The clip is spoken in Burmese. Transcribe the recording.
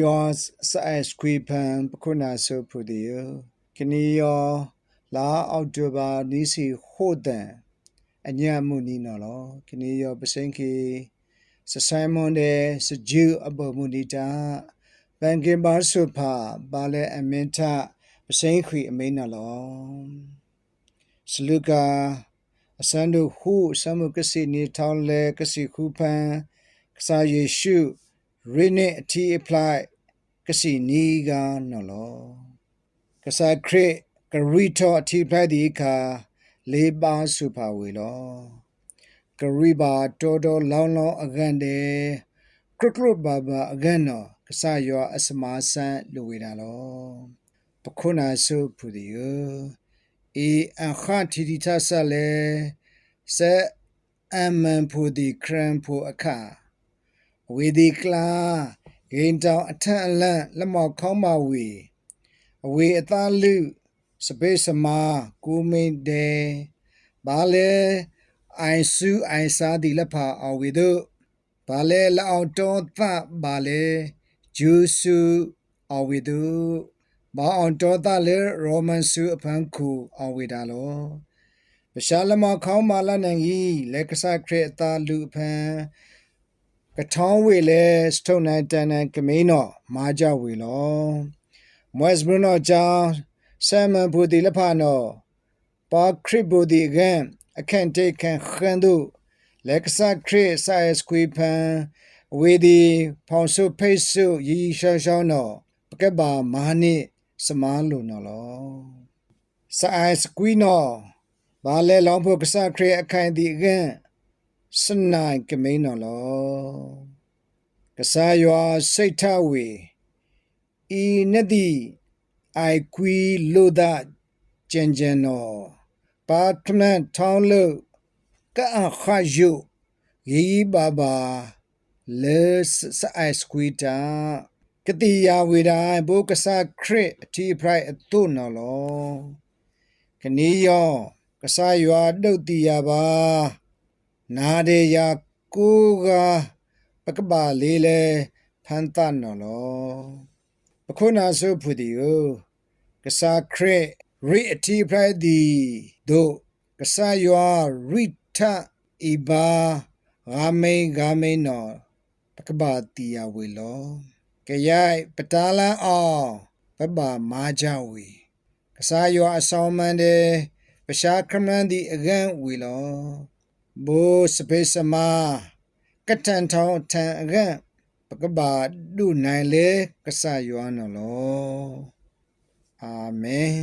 ယောစအစခွေပန်ပခုနာဆုဖူဒီယကနီယောလာအောက်တိုဘာနီစီဟိုဒန်အညာမှုနီနော်လောကနီယောပစင်ကေစဆိုင်မွန်ဒေစဂျူအဘမှုနီတာဘန်ကင်ဘာဆုဖာဘာလေအမင်ထပစင်ခွေအမိန်နော်လောစလူကာအစန္ဒုဟုဆမှုကစီနီထောင်းလေကစီခုဖန်ကစားယေရှု ရိနေအတီအပလိုက်ကစီနီကနော်လောကစားခရစ်ကရီတောအတီပလိုက်ဒီခါလေးပါစုပါဝေလောကရီဘာတော်တော်လောင်းလောင်းအကန်တဲ့ကရကရဘာဘာအကန်နော်ကစားရောအစမာဆန်လူဝေတာလောပခုနာစုဖူဒီယအေအခါတီတီသဆလဲစအမန်ဖူဒီခရမ်ဖူအခါ ဝေဒီကလာဂိန်တောင်အထက်အလန့်လက်မောက်ခေါင်းမဝေအဝေအသားလူစပိစမာကိုမိန်တဲဘာလဲအိုင်ဆူအိုင်စာဒီလက်ဖာအဝေတို့ဘာလဲလအောင်တောသဘာလဲဂျူဆူအဝေတို့ဘာအောင်တောသလဲရောမန်ဆူအဖန်ခုအဝေတာလောပရှာလမခေါင်းမာလနိုင်ကြီးလက်ကစားခရအသားလူအဖန် ကထောင်းဝေလဲစထုံနိုင်တန်နန်ကမင်းတော့မာကြဝေလောမွက်စ်ဘရနောချာဆမ်မန်ဘူဒီလဖာနောပါခရစ်ဘူဒီဂန်အခန့်တေခန်ခန်ဒုလက်ဆာခရစ်ဆိုင်စကွီဖန်ဝေဒီဖောင်ဆုဖိတ်ဆုရီရှောင်းရှောင်းနော်ပကက်ပါမာနိစမားလို့နော်လောဆိုင်စကွီနော်ဘာလဲလောင်းဖို့ကစားခရစ်အခိုင်ဒီဂန် စနိုင်ကမင်းနော်လောကစားရွာစိတ်ထဝေဤနတိအိုက်ကွီလို့ဒကျန်ကျန်နော်ပါထမန်ထောင်းလို့ကအခါယုရီဘာဘာလေစအိုက်စကွီတာကတိယာဝေဒိုင်ဘုကဆာခရစ်အတီပရိုက်အတုနော်လောကနီယောကဆာရွာဒုတ်တီယာပါ နာဒေယာကိုကပကပါလေးလေဖန်တနော်လောပခုနာဆုဖူဒီယောကဆာခရစ်ရိအတီဖရိုက်ဒီဒိုကဆာယောရိထအီဘာဂါမိန်ဂါမိန်နော်ပကပါတီယာဝေလောကရိုက်ပတာလန်အောင်ပပမာကြဝေကဆာယောအဆောင်မန်တဲ့ပရှာခမန်ဒီအကန်ဝေလော ဘိုးစပေစမာကတန်ထောင်းထန်အကန်ပကပါဒုနိုင်လေကဆာယောနော်လောအာမင်